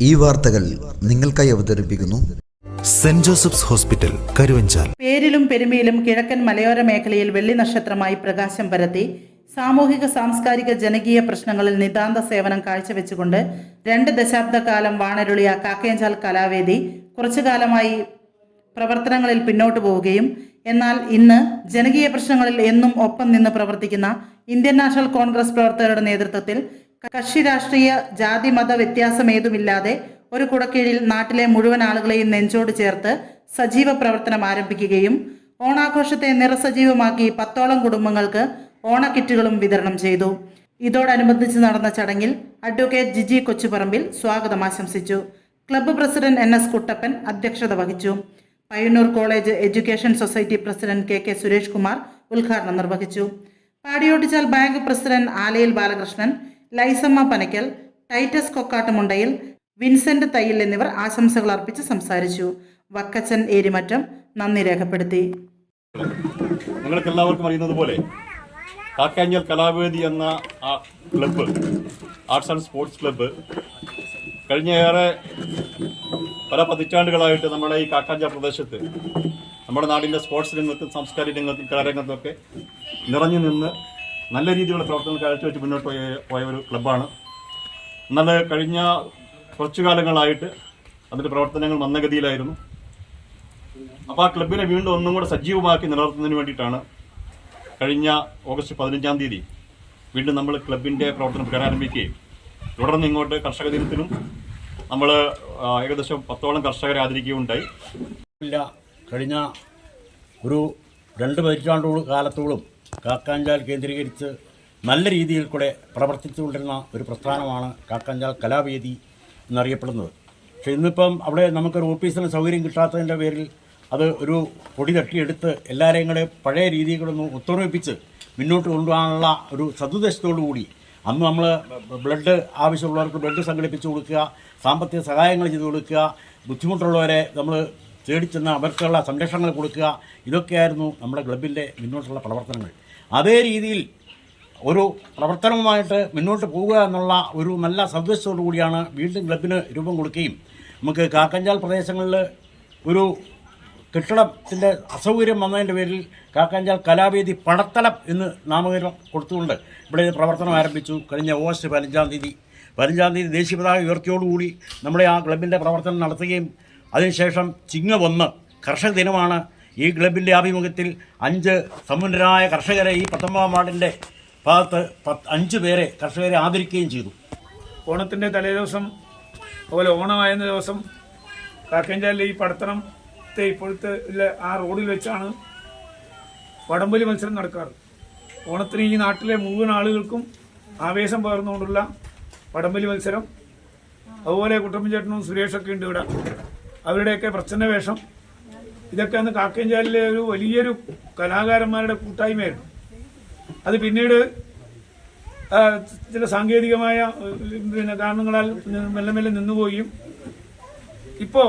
ഈ വാർത്തകൾ നിങ്ങൾക്കായി അവതരിപ്പിക്കുന്നു. Saint Joseph's hospital Karuvanchal. പേരിലും പെരുമയിലും കിഴക്കൻ മലയോര മേഖലയിൽ വെള്ളി നക്ഷത്രമായി പ്രകാശം പരത്തി. സാമൂഹിക സാംസ്കാരിക ജനകീയ പ്രശ്നങ്ങളിൽ നിതാന്ത സേവനം കാഴ്ചവെച്ചുകൊണ്ട് രണ്ട് ദശാബ്ദക്കാലം വാണരുളിയ കാക്കയഞ്ചാൽ കലാവേദി കുറച്ചു കാലമായി പ്രവർത്തനങ്ങളിൽ പിന്നോട്ടു പോവുകയും എന്നാൽ ഇന്ന് ജനകീയ പ്രശ്നങ്ങളിൽ എന്നും ഒപ്പം നിന്ന് പ്രവർത്തിക്കുന്ന ഇന്ത്യൻ നാഷണൽ കോൺഗ്രസ് പ്രവർത്തകരുടെ നേതൃത്വത്തിൽ കക്ഷി രാഷ്ട്രീയ ജാതി മത വ്യത്യാസമേതുമില്ലാതെ ഒരു കുടക്കീഴിൽ നാട്ടിലെ മുഴുവൻ ആളുകളെയും നെഞ്ചോട് ചേർത്ത് സജീവ പ്രവർത്തനം ആരംഭിക്കുകയും ഓണാഘോഷത്തെ നിറസജീവമാക്കി പത്തോളം കുടുംബങ്ങൾക്ക് ഓണക്കിറ്റുകളും വിതരണം ചെയ്തു. ഇതോടനുബന്ധിച്ച് നടന്ന ചടങ്ങിൽ അഡ്വക്കേറ്റ് ജിജി കൊച്ചുപറമ്പിൽ സ്വാഗതം ആശംസിച്ചു. Club president N S Kuttappan അധ്യക്ഷത വഹിച്ചു. Payyanur college education society president K K Suresh Kumar ഉദ്ഘാടനം നിർവഹിച്ചു. Padiyottuchal bank president Alayil Balakrishnan Laisamma Panakkal Titus Kokkattamundayil Vincent Thayyil എന്നിവർ ആശംസകൾ അർപ്പിച്ച് സംസാരിച്ചു. വക്കച്ചൻ ഏരിമറ്റം നന്ദി രേഖപ്പെടുത്തി. നിങ്ങൾക്ക് എല്ലാവർക്കും അറിയുന്നത് പോലെ കാക്കാഞ്ഞൽ കലാവേദി എന്ന ആ club arts and sports club കഴിഞ്ഞ ഏറെ പല പതിറ്റാണ്ടുകളായിട്ട് നമ്മുടെ ഈ കാക്കാഞ്ചൽ പ്രദേശത്ത് നമ്മുടെ നാടിന്റെ സ്പോർട്സ് രംഗത്തും സാംസ്കാരിക രംഗത്തും കലാരംഗത്തൊക്കെ നിറഞ്ഞു നിന്ന് നല്ല രീതിയിലുള്ള പ്രവർത്തനങ്ങൾ കാഴ്ചവെച്ച് മുന്നോട്ട് പോയ പോയ ഒരു ക്ലബ്ബാണ്. എന്നാൽ കഴിഞ്ഞ കുറച്ചു കാലങ്ങളായിട്ട് അതിന്റെ പ്രവർത്തനങ്ങൾ മന്ദഗതിയിലായിരുന്നു അപ്പോൾ ആ ക്ലബിനെ വീണ്ടും ഒന്നും കൂടെ സജീവമാക്കി നിലനിർത്തുന്നതിന് വേണ്ടിയിട്ടാണ് കഴിഞ്ഞ ഓഗസ്റ്റ് പതിനഞ്ചാം തീയതി വീണ്ടും നമ്മൾ ക്ലബിന്റെ പ്രവർത്തനം പുനരാരംഭിക്കുകയും തുടർന്ന് ഇങ്ങോട്ട് കർഷക ദിനത്തിനും നമ്മൾ ഏകദേശം പത്തോളം കർഷകരെ ആദരിക്കുകയുണ്ടായി. ഇല്ല കഴിഞ്ഞ ഒരു രണ്ട് പതിറ്റാണ്ടോളം കാലത്തോളം കാക്കാഞ്ചാൽ കേന്ദ്രീകരിച്ച് നല്ല രീതിയിൽ കൂടെ പ്രവർത്തിച്ചുകൊണ്ടിരുന്ന ഒരു പ്രസ്ഥാനമാണ് കാക്കാഞ്ചാൽ കലാവേദി എന്നറിയപ്പെടുന്നത്. പക്ഷേ ഇന്നിപ്പം അവിടെ നമുക്കൊരു ഓഫീസിന് സൗകര്യം കിട്ടാത്തതിന്റെ പേരിൽ അത് ഒരു പൊടി തട്ടിയെടുത്ത് എല്ലാവരെയും കൂടെ പഴയ രീതികളൊന്ന് ഒത്തൊരുമിപ്പിച്ച് മുന്നോട്ട് കൊണ്ടുപോകാനുള്ള ഒരു സതുദ്ദേശത്തോടു കൂടി അന്ന് നമ്മൾ ബ്ലഡ് ആവശ്യമുള്ളവർക്ക് ബ്ലഡ് സംഘടിപ്പിച്ച് കൊടുക്കുക സാമ്പത്തിക സഹായങ്ങൾ ചെയ്തു കൊടുക്കുക ബുദ്ധിമുട്ടുള്ളവരെ നമ്മൾ തേടിച്ചെന്ന് അവർക്കുള്ള സംരക്ഷണങ്ങൾ കൊടുക്കുക ഇതൊക്കെയായിരുന്നു നമ്മുടെ ക്ലബിന്റെ മുന്നോട്ടുള്ള പ്രവർത്തനങ്ങൾ. അതേ രീതിയിൽ ഒരു പ്രവർത്തനവുമായിട്ട് മുന്നോട്ട് പോവുക എന്നുള്ള ഒരു നല്ല സന്ദേശത്തോടു കൂടിയാണ് വീണ്ടും ക്ലബിന് രൂപം കൊടുക്കുകയും നമുക്ക് കാക്കഞ്ചാൽ പ്രദേശങ്ങളിൽ ഒരു കെട്ടിടത്തിന്റെ അസൗകര്യം വന്നതിന്റെ പേരിൽ കാക്കഞ്ചാൽ കലാവേദി പടത്തലം എന്ന് നാമകരണം കൊടുത്തുകൊണ്ട് ഇവിടെ പ്രവർത്തനം ആരംഭിച്ചു. കഴിഞ്ഞ ഓഗസ്റ്റ് പതിനഞ്ചാം തീയതി. പതിനഞ്ചാം തീയതി ദേശീയ പതാക ഉയർത്തിയോടുകൂടി നമ്മുടെ ആ ക്ലബിന്റെ പ്രവർത്തനം നടത്തുകയും അതിനുശേഷം ചിങ്ങ വന്ന് കർഷക ദിനമാണ് ഈ ക്ലബിന്റെ ആഭിമുഖ്യത്തിൽ അഞ്ച് സമ്പന്നരായ കർഷകരെ ഈ പത്തൊമ്പതാം വാർഡിന്റെ ഭാഗത്ത് പത്ത് അഞ്ച് പേരെ കർഷകരെ ആദരിക്കുകയും ചെയ്തു. ഓണത്തിന്റെ തലേദിവസം അതുപോലെ ഓണമായിരുന്ന ദിവസം കാക്കഞ്ചാലിലെ ഈ പടത്തണത്തെ ഇപ്പോഴത്തെ ആ റോഡിൽ വെച്ചാണ് വടംവലി മത്സരം നടക്കാറ്. ഓണത്തിന് ഈ നാട്ടിലെ മുഴുവൻ ആളുകൾക്കും ആവേശം പകർന്നുകൊണ്ടുള്ള വടംവലി മത്സരം. അതുപോലെ കുട്ടപ്പൻ ചേട്ടനും സുരേഷൊക്കെ ഉണ്ട് ഇവിടെ. അവരുടെയൊക്കെ പ്രച്ഛന്ന വേഷം ഇതൊക്കെ അന്ന് കാക്കഞ്ചാലിലെ ഒരു വലിയൊരു കലാകാരന്മാരുടെ കൂട്ടായ്മയായിരുന്നു. അത് പിന്നീട് ചില സാങ്കേതികമായ പിന്നെ കാരണങ്ങളാൽ മെല്ലെ മെല്ലെ നിന്നുപോയും. ഇപ്പോൾ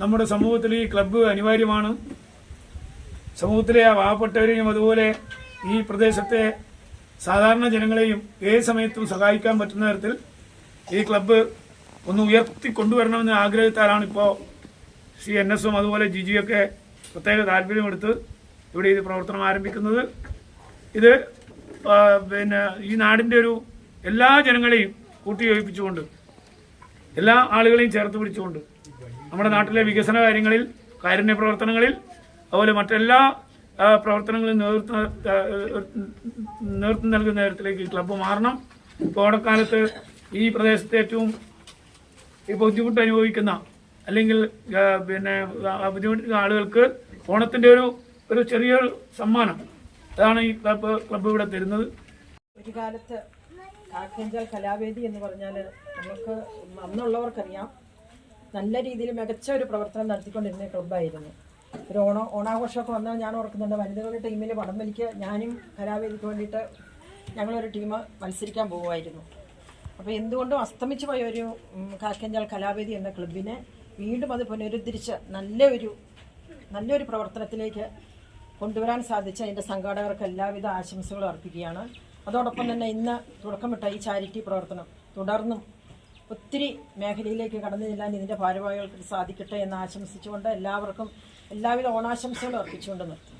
നമ്മുടെ സമൂഹത്തിൽ ഈ ക്ലബ്ബ് അനിവാര്യമാണ്. സമൂഹത്തിലെ ആ പാവപ്പെട്ടവരെയും അതുപോലെ ഈ പ്രദേശത്തെ സാധാരണ ജനങ്ങളെയും ഏത് സമയത്തും സഹായിക്കാൻ പറ്റുന്ന തരത്തിൽ ഈ ക്ലബ്ബ് ഒന്ന് ഉയർത്തി കൊണ്ടുവരണമെന്ന് ആഗ്രഹത്താലാണ് ഇപ്പോൾ ശ്രീ എൻ എസും അതുപോലെ ജിജിയൊക്കെ പ്രത്യേക താല്പര്യമെടുത്ത് ഇവിടെ ഇത് പ്രവർത്തനം ആരംഭിക്കുന്നത്. ഇത് പിന്നെ ഈ നാടിന്റെ ഒരു എല്ലാ ജനങ്ങളെയും കൂട്ടിയോജിപ്പിച്ചുകൊണ്ട് എല്ലാ ആളുകളെയും ചേർത്ത് പിടിച്ചുകൊണ്ട് നമ്മുടെ നാട്ടിലെ വികസന കാര്യങ്ങളിൽ കാരുണ്യ പ്രവർത്തനങ്ങളിൽ അതുപോലെ മറ്റെല്ലാ പ്രവർത്തനങ്ങളും നേതൃത്വം നേതൃത്വം നൽകുന്ന നേരത്തിലേക്ക് ക്ലബ്ബ് മാറണം. ഇപ്പോൾ ഓടക്കാലത്ത് ഈ പ്രദേശത്തെ ഏറ്റവും ഈ ബുദ്ധിമുട്ട് അനുഭവിക്കുന്ന അല്ലെങ്കിൽ പിന്നെ ആ, ആളുകൾക്ക് ഓണത്തിന്റെ ഒരു ഒരു ചെറിയൊരു സമ്മാനം. അതാണ് ഈ ക്ലബ്ബ് ക്ലബ്ബ് ഇവിടെ തരുന്നത്. ഒരു കാലത്ത് കാക്കഞ്ചാൽ കലാവേദി എന്ന് പറഞ്ഞാൽ നമുക്ക് അന്നുള്ളവർക്കറിയാം. നല്ല രീതിയിൽ മികച്ച ഒരു പ്രവർത്തനം നടത്തിക്കൊണ്ടിരുന്ന ക്ലബ്ബായിരുന്നു. ഒരു ഓണ ഓണാഘോഷമൊക്കെ വന്നാൽ ഞാൻ ഓർക്കുന്നുണ്ട് വനിതകളുടെ ടീമിൽ വടംവലിക്ക് ഞാനും കലാവേദിക്ക് വേണ്ടിയിട്ട് ഞങ്ങളൊരു ടീം മത്സരിക്കാൻ പോകുമായിരുന്നു അപ്പോൾ എന്തുകൊണ്ടും അസ്തമിച്ചു പോയ ഒരു കാക്കഞ്ചാൽ കലാവേദി എന്ന ക്ലബിനെ വീണ്ടും അത് പുനരുദ്ധരിച്ച് നല്ലൊരു നല്ലൊരു പ്രവർത്തനത്തിലേക്ക് കൊണ്ടുവരാൻ സാധിച്ച അതിന്റെ സംഘാടകർക്ക് എല്ലാവിധ ആശംസകളും അർപ്പിക്കുകയാണ്. അതോടൊപ്പം തന്നെ ഇന്ന് തുടക്കമിട്ട ഈ ചാരിറ്റി പ്രവർത്തനം തുടർന്നും ഒത്തിരി മേഖലയിലേക്ക് കടന്നു ചെല്ലാൻ ഇതിന്റെ ഭാരവാഹികൾക്ക് സാധിക്കട്ടെ എന്ന് ആശംസിച്ചുകൊണ്ട് എല്ലാവർക്കും എല്ലാവിധ ഓണാശംസകളും അർപ്പിച്ചുകൊണ്ട് നിർത്തുന്നു